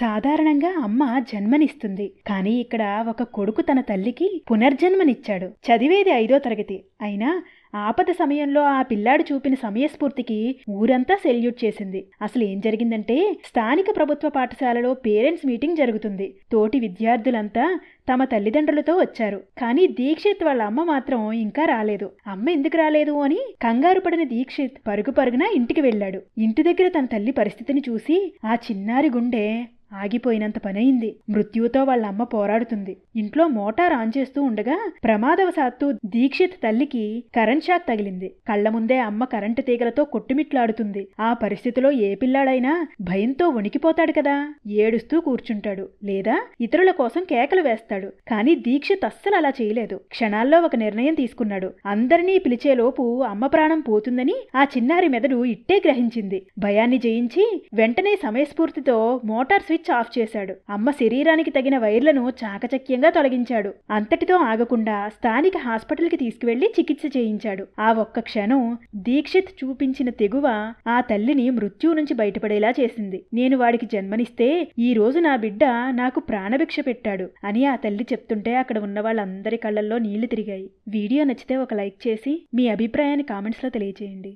సాధారణంగా అమ్మ జన్మనిస్తుంది. కానీ ఇక్కడ ఒక కొడుకు తన తల్లికి పునర్జన్మనిచ్చాడు. చదివేది ఐదో తరగతి. అయినా ఆపద సమయంలో ఆ పిల్లాడు చూపిన సమయస్ఫూర్తికి ఊరంతా సెల్యూట్ చేసింది. అసలు ఏం జరిగిందంటే స్థానిక ప్రభుత్వ పాఠశాలలో పేరెంట్స్ మీటింగ్ జరుగుతుంది. తోటి విద్యార్థులంతా తమ తల్లిదండ్రులతో వచ్చారు. కానీ దీక్షిత్ వాళ్ళ అమ్మ మాత్రం ఇంకా రాలేదు. అమ్మ ఎందుకు రాలేదు అని కంగారు పడిన దీక్షిత్ పరుగు పరుగున ఇంటికి వెళ్ళాడు. ఇంటి దగ్గర తన తల్లి పరిస్థితిని చూసి ఆ చిన్నారి గుండె ఆగిపోయినంత పనయింది మృత్యువుతో వాళ్ళ అమ్మ పోరాడుతుంది. ఇంట్లో మోటార్ ఆన్ చేస్తూ ఉండగా ప్రమాదవశాత్తు దీక్షిత్ తల్లికి కరెంట్ షాక్ తగిలింది. కళ్ళ ముందే అమ్మ కరెంటు తీగలతో కొట్టుమిట్లాడుతుంది. ఆ పరిస్థితిలో ఏ పిల్లాడైనా భయంతో వణికిపోతాడు కదా. ఏడుస్తూ కూర్చుంటాడు. లేదా ఇతరుల కోసం కేకలు వేస్తాడు. కానీ దీక్షిత్ అస్సలు అలా చేయలేదు. క్షణాల్లో ఒక నిర్ణయం తీసుకున్నాడు. అందరినీ పిలిచేలోపు అమ్మ ప్రాణం పోతుందని ఆ చిన్నారి మెదడు ఇట్టే గ్రహించింది. భయాన్ని జయించి వెంటనే సమయస్ఫూర్తితో మోటార్ స్విచ్ ఆఫ్ చేశాడు. అమ్మ శరీరానికి తగిన వైర్లను చాకచక్యంగా తొలగించాడు. అంతటితో ఆగకుండా స్థానిక హాస్పిటల్కి తీసుకువెళ్ళి చికిత్స చేయించాడు. ఆ ఒక్క క్షణం దీక్షిత్ చూపించిన తెగువ ఆ తల్లిని మృత్యువు నుంచి బయటపడేలా చేసింది. నేను వాడికి జన్మనిస్తే ఈ రోజు నా బిడ్డ నాకు ప్రాణభిక్ష పెట్టాడు అని ఆ తల్లి చెప్తుంటే అక్కడ ఉన్న వాళ్ళందరి కళ్ళల్లో నీళ్ళు తిరిగాయి. వీడియో నచ్చితే ఒక లైక్ చేసి మీ అభిప్రాయాన్ని కామెంట్స్లో తెలియజేయండి